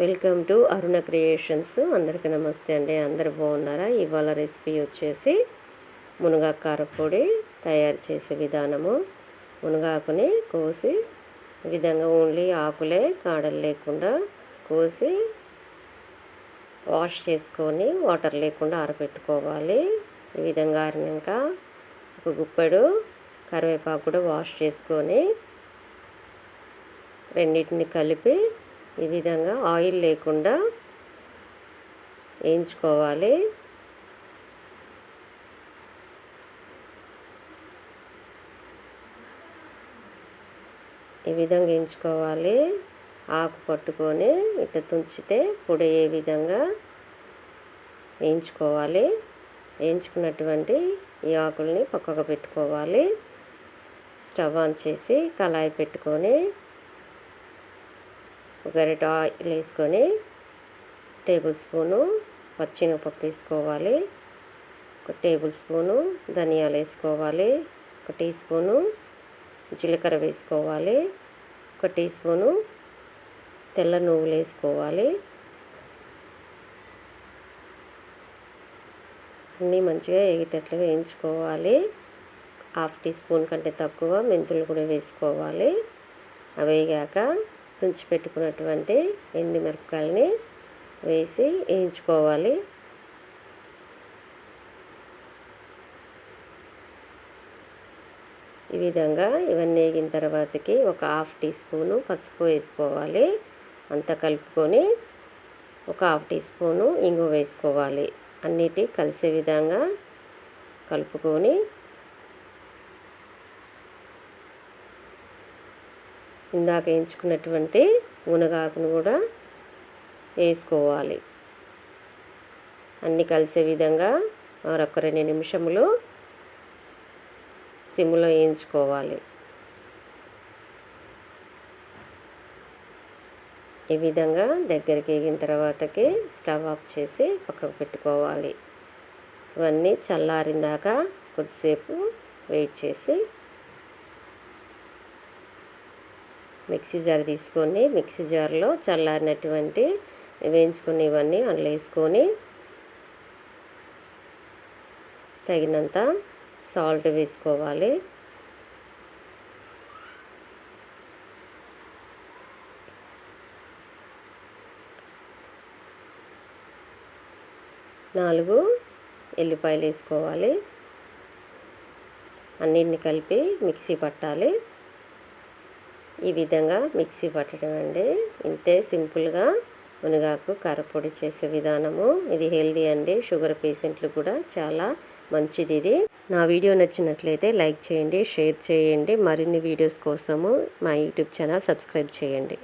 Welcome to Aruna creations. అందరికీ నమస్తే అండి. అందరు బాగున్నారా? ఇవాళ రెసిపీ వచ్చేసి మునగాకు కారపొడి తయారు చేసే విధానము. మునగాకుని కోసి ఈ విధంగా ఓన్లీ ఆకులే కాడలు లేకుండా కోసి వాష్ చేసుకొని వాటర్ లేకుండా ఆరబెట్టుకోవాలి. ఈ విధంగా ఆరినాక ఒక గుప్పెడు కరివేపాకు కూడా వాష్ చేసుకొని రెండింటిని కలిపి ఈ విధంగా ఆయిల్ లేకుండా వేయించుకోవాలి. ఈ విధంగా వేయించుకోవాలి. ఆకు పట్టుకొని ఇట్లా తుంచితే పొడి ఏ విధంగా వేయించుకోవాలి. వేయించుకున్నటువంటి ఈ ఆకుల్ని పక్కకు పెట్టుకోవాలి. స్టవ్ ఆన్ చేసి కళాయి పెట్టుకొని ఒక గరిట ఆయిల్ వేసుకొని టేబుల్ స్పూను పచ్చినపప్పు వేసుకోవాలి. ఒక టేబుల్ స్పూను ధనియాలు వేసుకోవాలి. ఒక టీ స్పూను జీలకర్ర వేసుకోవాలి. ఒక టీ స్పూను తెల్ల నువ్వులు వేసుకోవాలి. అన్నీ మంచిగా ఎగిటట్లుగా వేయించుకోవాలి. హాఫ్ టీ స్పూన్ కంటే తక్కువ మెంతులు కూడా వేసుకోవాలి. అవి వేగాక తుంచి పెట్టుకున్నటువంటి ఎండు మిరపకాయలని వేసి వేయించుకోవాలి. ఈ విధంగా ఇవన్నీ వేగిన తర్వాతకి ఒక హాఫ్ టీ స్పూను పసుపు వేసుకోవాలి. అంతా కలుపుకొని ఒక హాఫ్ టీ స్పూను ఇంగు వేసుకోవాలి. అన్నిటి కలిసే విధంగా కలుపుకొని ఇందాక వేయించుకున్నటువంటి మునగాకును కూడా వేసుకోవాలి. అన్నీ కలిసే విధంగా మరొక రెండు నిమిషములు సిమ్లో వేయించుకోవాలి. ఈ విధంగా దగ్గరికి ఎగిన తర్వాతకి స్టవ్ ఆఫ్ చేసి పక్కకు పెట్టుకోవాలి. ఇవన్నీ చల్లారిందాక కొద్దిసేపు వెయిట్ చేసి మిక్సీ జార్ తీసుకొని మిక్సీ జార్లో చల్లారినటువంటి వేయించుకుని ఇవన్నీ అందులో వేసుకొని తగినంత సాల్ట్ వేసుకోవాలి. నాలుగు ఎల్లిపాయలు వేసుకోవాలి. అన్నిటిని కలిపి మిక్సీ పట్టాలి. ఈ విధంగా మిక్సీ పట్టడం అండి. ఇంతే సింపుల్గా మునగాకు కారపొడి చేసే విధానము. ఇది హెల్దీ అండి. షుగర్ పేషెంట్లు కూడా చాలా మంచిది ఇది. నా వీడియో నచ్చినట్లయితే లైక్ చేయండి షేర్ చేయండి. మరిన్ని వీడియోస్ కోసము మా యూట్యూబ్ ఛానల్ సబ్స్క్రైబ్ చేయండి.